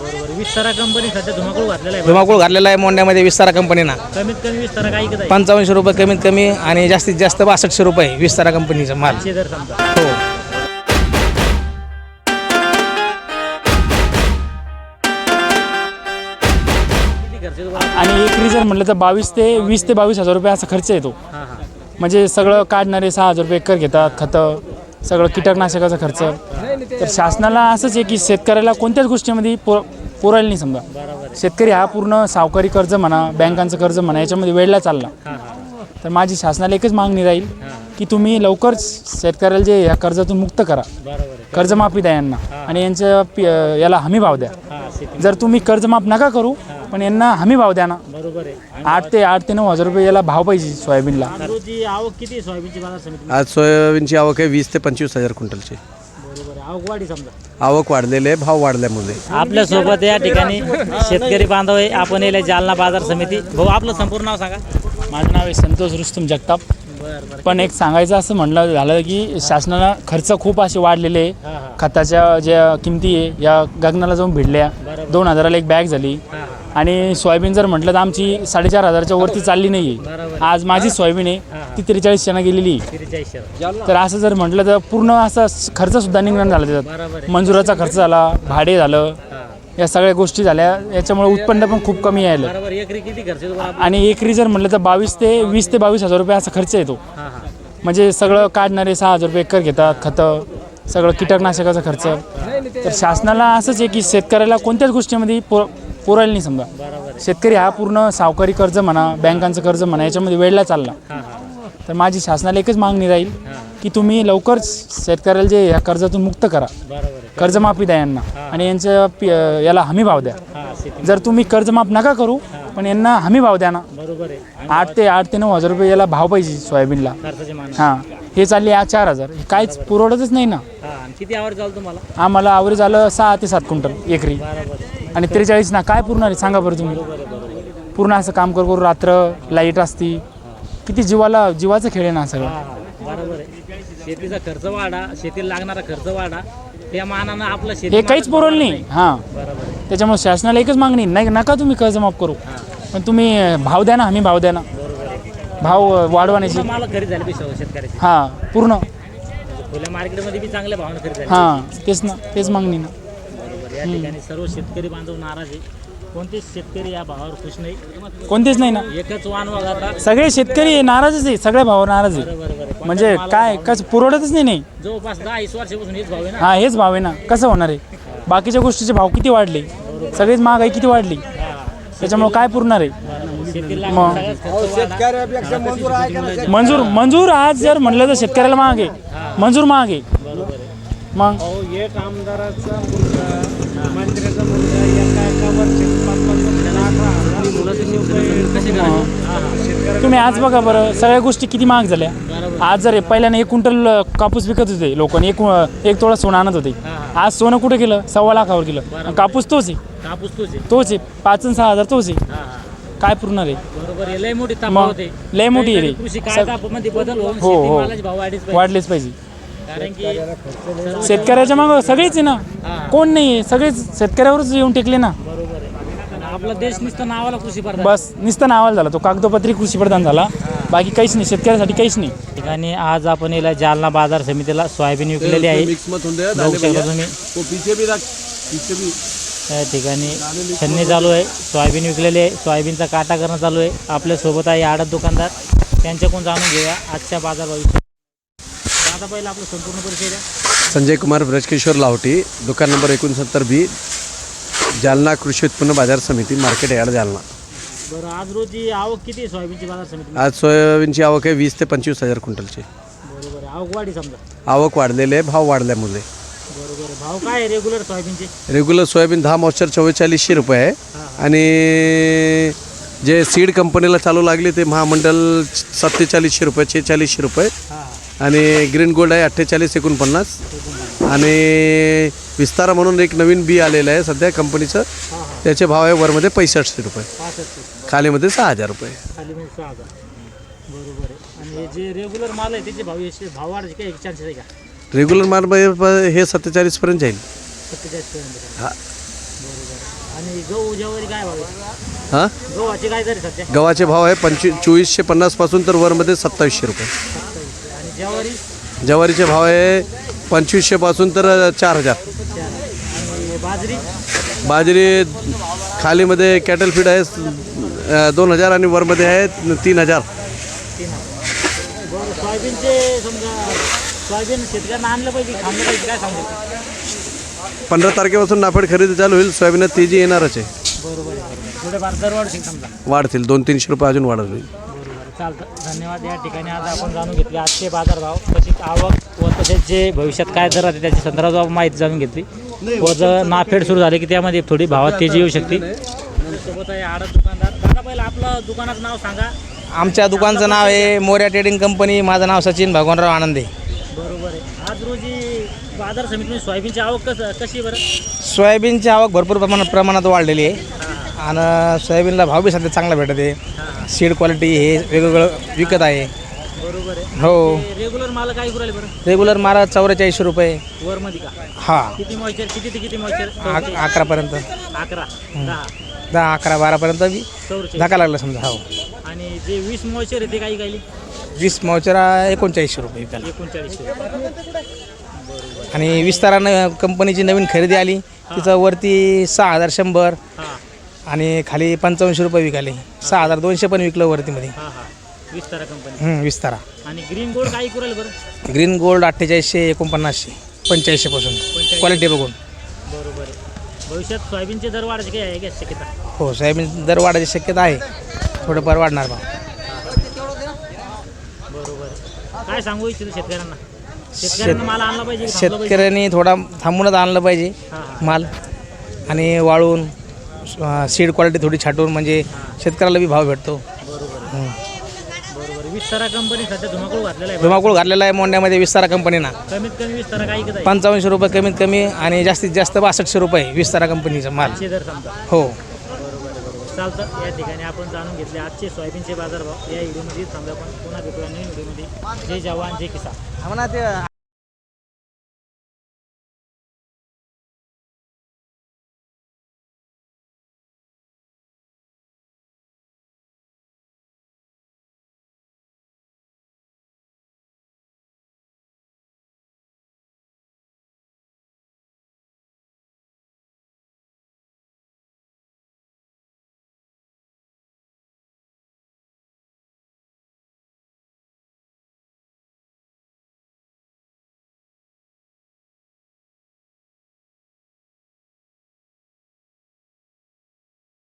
बरोबर. विस्तारा कंपनी सध्या धुमाकूळ घातलेला आहे. धुमाकूळ घातलेला आहे मोंड्यामध्ये विस्तारा कंपनीना कमीत कमी विस्तारा काय ऐकत आहे? पंचावन्नशे रुपये कमीत कमी आणि जास्तीत जास्त बासष्टशे रुपये विस्तारा कंपनीचा माल. समजा. हो? आणि एकरी जर म्हटलं तर बावीस ते वीस ते बावीस हजार रुपये असा खर्च येतो. हा हा. म्हणजे सगळं काढणारे सहा हजार रुपये एकर घेतात खतं सगळं कीटकनाशकाचा खर्च. तर शासनाला असंच आहे की शेतकऱ्याला कोणत्याच गोष्टीमध्ये पुर पुरायला नाही समजा. शेतकरी हा पूर्ण सावकारी कर्ज म्हणा बँकांचं कर्ज म्हणा याच्यामध्ये वेळला चालला. तर माझी शासनाला एकच मागणी राहील की तुम्ही लवकर शेतकऱ्याला जे या कर्जातून मुक्त करा. कर्जमाफी द्या यांना आणि यांच्या पि- याला हमी भाव द्या. जर तुम्ही कर्जमाफ नका करू पण यांना हमी भाव द्या ना. बरोबर आहे आठ ते आठ ते नऊ हजार रुपये याला भाव पाहिजे सोयाबीनला. आज रोजी आवक किती आहे सोयाबीनची बाजार समिती आज सोयाबीनची आवक आहे वीस ते पंचवीस हजार क्विंटलची. आवक वाढी समजा. आवक वाढलेली आहे भाव वाढल्यामुळे. आपल्यासोबत या ठिकाणी शेतकरी बांधव आहे. आपण येईल जालना बाजार समिती. भाऊ आपलं संपूर्ण नाव सांगा. माझं नाव आहे संतोष रुस्तुम जगताप. पण एक सांगायचं असं म्हणलं झालं की शासनाला खर्च खूप असे वाढलेले आहे. खताच्या ज्या किमती आहे या गगनाला जाऊन भिडल्या. दोन हजाराला एक बॅग झाली. आणि सोयाबीन जर म्हटलं तर आमची साडेचार हजारच्या वरती चालली नाही आहे आज माझी सोयाबीन आहे. ती त्रेचाळीस शना गेलेली. त्रेचाळीस तर असं जर म्हटलं तर पूर्ण असा खर्च सुद्धा निघणार झाला बरोबर त्याच्यात. मंजुराचा खर्च झाला भाडे झालं या सगळ्या गोष्टी झाल्या. याच्यामुळे उत्पन्न पण खूप कमी यायलं. बरोबर एकरी किती खर्च येतो? बा आपला? आणि एकरी जर म्हटलं तर बावीस ते वीस ते बावीस हजार रुपये असा खर्च येतो. म्हणजे सगळं काढणारे सहा हजार रुपये एकर घेतात खतं सगळं कीटकनाशकाचा खर्च. तर शासनाला असंच आहे की शेतकऱ्याला कोणत्याच गोष्टीमध्ये पुर पुरायला नाही समजा. शेतकरी हा पूर्ण सावकारी कर्ज म्हणा बँकांचं कर्ज म्हणा याच्यामध्ये वेळला चालला. तर माझी शासनाला एकच मागणी राहील की तुम्ही लवकर शेतकऱ्याला जे या कर्जातून मुक्त करा. कर्जमाफी द्या यांना. आणि यांच्या पि- याला हमी भाव द्या. जर तुम्ही कर्जमाफ नका करू पण यांना हमी भाव द्या ना. बरोबर आहे. आठ ते आठ ते नऊ हजार रुपये याला भाव पाहिजे सोयाबीनला. खर्चाचे मान हां. हे चालले आज चार हजार. हे काहीच पुरवठतच नाही ना. हा आणि किती आवर चालतो तुम्हाला? आम्हाला आवरेज आलं सहा ते सात क्विंटल एकरी. बरोबर आहे. आणि त्रेचाळीस ना काय पुरणार आहे? सांगा बरं तुम्ही. पूर्ण असं काम करू करू रात्र लाइट असती. किती जीवाला जीवाचं खेळ आहे ना सगळं? हा बरोबर आहे. शेतीचा खर्च वाढा शेतीला लागणारा खर्च वाढा. त्या मानानं आपलं शेती हे काहीच पुरवलं नाही. हां. बरोबर आहे. त्याच्यामुळे शासनाला एकच मागणी नाही नका तुम्ही कर्जमाफ करू. पण तुम्ही अं, भाव द्या ना हमी भाव द्या ना. बरोबर आहे. भाव अं, वाढवण्याची. मला खरेदी झाली बी सर्व शेतकऱ्याची. हां पूर्ण. खुल्या मार्केटमध्ये बी चांगल्या भावानं झाली. हां तेच ना तेच मागणी ना या ठिकाणी सर्व शेतकरी बांधव नाराज आहे कोणतेच शेतकरी या भावावर खुश नाही. कोणतेच नाही ना? एकच वाहन वगळता. सगळे शेतकरी नाराजच आहे सगळ्या भाव नाराज आहे बरोबर आहे म्हणजे काय कसं पुरवठतच नाही नाही. जवळपास दहा वीस वर्षापासून हेच भाव आहे ना? हा हेच भाव आहे ना. कसं होणार आहे? बाकीच्या गोष्टीचे भाव किती वाढले? सगळीच महागाई किती वाढली? त्याच्यामुळे काय पुरणार आहे? शेतीला मग. सगळ्याच खर्च वाढा. मंजूर मंजूर आज जर म्हणलं तर शेतकऱ्याला महाग आहे. मंजूर महाग आहे. बरोबर आहे. मग? एक आमदाराचा मुलगा मंत्र्याचा मुलगा एका एका वर्षात पाच पाच वर्षाला अठरा हजार मुलाचं शिक्षण कसे करायचे? तुम्ही आज बघा बरं सगळ्या गोष्टी किती महाग झाल्या. आज जर पहिल्याने एक क्विंटल कापूस विकत होते लोकांनी एक एक तोळा सोनं आणत होते. आज सोनं कुठे केलं सव्वा लाखावर केलं आणि कापूस तोच आहे. कापूस तोच आहे. तोच आहे. पाच आणि सहा हजार तोच आहे. हा हा. काय पुरणार आहे बरोबर आहे. लय मोठी मग, होते. लय मोठी आहे रे. कृषी बदल होऊन हो, हो. शेतीमालाचे भाव वाढीच पाहिजे. वाढलेच पाहिजे. कारण की शेतकऱ्याच्या मागं सगळेच आहे ना. कोण नाही आहे? सगळेच शेतकऱ्यावरच येऊन टेकले ना. बरोबर आहे. आणि आपला देश नुसतं नावाला कृषी प्रधान. बस नुसतं नावाला झाला. तो कागदोपत्री कृषी प्रधान झाला. बाकी काहीच नाही. शेतकऱ्यासाठी काहीच नाही. ठिकाणी आज आपण याला जालना बाजार समितीला सोयाबीन विकलेली आहे. मिक्स मत होऊन दे बघू शकता तुम्ही. तो पीछे भी रख. पीछे भी त्या ठिकाणी छन्नी चालू आहे. सोयाबीन विकलेली आहे. सोयाबीनचा काटा करणं चालू आहे. आपल्यासोबत आहे आडत दुकानदार. त्यांच्याकडून जाणून घेऊया आजच्या बाजार भविष्य आता पहिलं आपलं संपूर्ण परिचय द्या. संजय कुमार ब्रजकिशोर लाहोटी दुकान नंबर एकोणसत्तर बी जालना कृषी उत्पन्न बाजार समिती मार्केट यार्ड जालना. बरं आज रोजी आवक किती आहे सोयाबीनची बाजार समिती आज सोयाबीनची आवक आहे वीस ते पंचवीस हजार क्विंटलची. बरोबर आवक वाढी समजा. आवक वाढलेली आहे भाव वाढल्यामुळे. बरोबर भाव काय आहे रेग्युलर सोयाबीनचे? रेग्युलर सोयाबीन दहा मॉइश्चर चव्वेचाळीसशे रुपये आहे. आणि जे सीड कंपनीला चालू लागले ते महामंडल सत्तेचाळीसशे रुपये छेचाळीसशे रुपये. हां. आणि ग्रीन गोल्ड आहे अठ्ठेचाळीस एकोणपन्नास. आणि विस्तारा म्हणून एक नवीन बी आलेलं आहे सध्या कंपनीचं. त्याचे भाव आहे वरमध्ये पैसष्टशे रुपये. पासष्ट. खालीमध्ये सहा हजार रुपये. खाली म्हणजे सहा हजार. बरोबर आहे. आणि हे जे रेग्युलर माल आहे त्याचे भाव याचे भाव वाढायचे काही चान्सेस आहे का? रेग्युलर मार्केट हे सत्तेचाळीसपर्यंत जाईल. सत्तेचाळीस पर्यंत. हा. आणि गहू ज्वारी काय भाव आहे? हां? गव्हाचे काय तरी सध्या? गव्हाचे भाव आहे पंचवी चोवीसशे पन्नासपासून तर वरमध्ये सत्तावीसशे रुपये. ज्वारीचे भाव आहे पंचवीसशेपासून तर चार हजार. बाजरी? बाजरी खालीमध्ये कॅटल फीड आहे दोन हजार आणि वरमध्ये आहे तीन हजार. सोयाबीनचे समजा सोयाबीन शेतकऱ्यांना आणलं पाहिजे काय सांगू? पंधरा तारखेपासून नाफेड खरेदी चालू होईल सोयाबीनात तेजी येणारच आहे. बरोबर थोडेफार दर वाढतील समजा. वाढतील दोन तीनशे रुपये अजून वाढत होईल. चालतं. धन्यवाद. या ठिकाणी आज आपण जाणून घेतले आजचे बाजारभाव तशीच आवक व तसेच जे भविष्यात काय दर राहते त्याची संदर्भात आपण माहिती जाणून घेतली. व जर नाफेड सुरू झाले की त्यामध्ये थोडी भावात तेजी येऊ शकते. सोबत आहे आडत दुकानदार. दादा पहिलं आपलं दुकानाचं नाव सांगा. आमच्या दुकानचं नाव आहे मोर्या ट्रेडिंग कंपनी. माझं नाव सचिन भगवानराव आनंदे. बरोबर आहे. आज रोजी बाजार समितीमध्ये सोयाबीनची आवक कसं कशी आहे बरं? सोयाबीनची आवक भरपूर प्रमाणात प्रमाणात वाढलेली आहे. आणि सोयाबीनला भाव बी सध्या चांगला भेटत आहे. सीड क्वालिटी हे वेगवेगळं विकत आहे. बरोबर आहे. हो. रेग्युलर माल काय करू बरं? रेग्युलर मारा चौवेचाळीसशे रुपये. का? हा. किती मॉइचर किती ते किती मॉइचर अक- अकरापर्यंत. अकरा. दहा. दहा अकरा बारापर्यंत बी चौरचे धक्का लागला समजा हो. आणि जे वीस मॉइचर आहे ते काही काही वीस मावचरा एकोणचाळीसशे रुपये विकायला. एकोणचाळीसशे आणि विस्तारानं कंपनीची नवीन खरेदी आली. तिचं वरती सहा हजार शंभर. हां. आणि खाली पंचावन्नशे रुपये विकाले. सहा हजार दोनशे पण विकलं वरतीमध्ये. हां हां. विस्तारा कंपनी हं, विस्तारा. आणि ग्रीन गोल्ड करू बरं? ग्रीन गोल्ड अठ्ठेचाळीसशे एकोणपन्नासशे पंच्याऐंशीपासून क्वालिटी बघून. बरोबर आहे. भविष्यात सोयाबीनचे दर वाढायचे काही आहे का शक्यता? हो सोयाबीन दर वाढायची शक्यता आहे. थोडंफार वाढणार बा. बरोबर आहे. काय सांगू इच्छितो शेतकऱ्यांना? शेतकऱ्यांना माल आणला पाहिजे की थांबलं पाहिजे? शेतकऱ्यांनी थोडा थांबूनच आणलं पाहिजे हां हां. माल आणि वाळून सीड क्वालिटी थोडी छाटून म्हणजे शेतकऱ्याला बी भाव भेटतो. बरोबर. विस्तारा कंपनी सध्या धुमाकूळ घातलेला आहे. धुमाकूळ घातलेला आहे मोंड्यामध्ये विस्तारा कंपनीना कमीत कमी विस्तारा आहे पंचावन्नशे रुपये कमीत कमी आणि जास्तीत जास्त बासष्टशे रुपये विस्तारा कंपनीचा माल. आठशे दर समजा. हो. बरोबर आहे बरोबर. चालतं. या ठिकाणी आपण जाणून घेतले आजचे सोयाबीनचे बाजारभाव. या व्हिडिओमध्ये समजा आपण. पुन्हा भेटूया नवीन व्हिडिओमध्ये. जय जवान जय किसान. म्हणा ते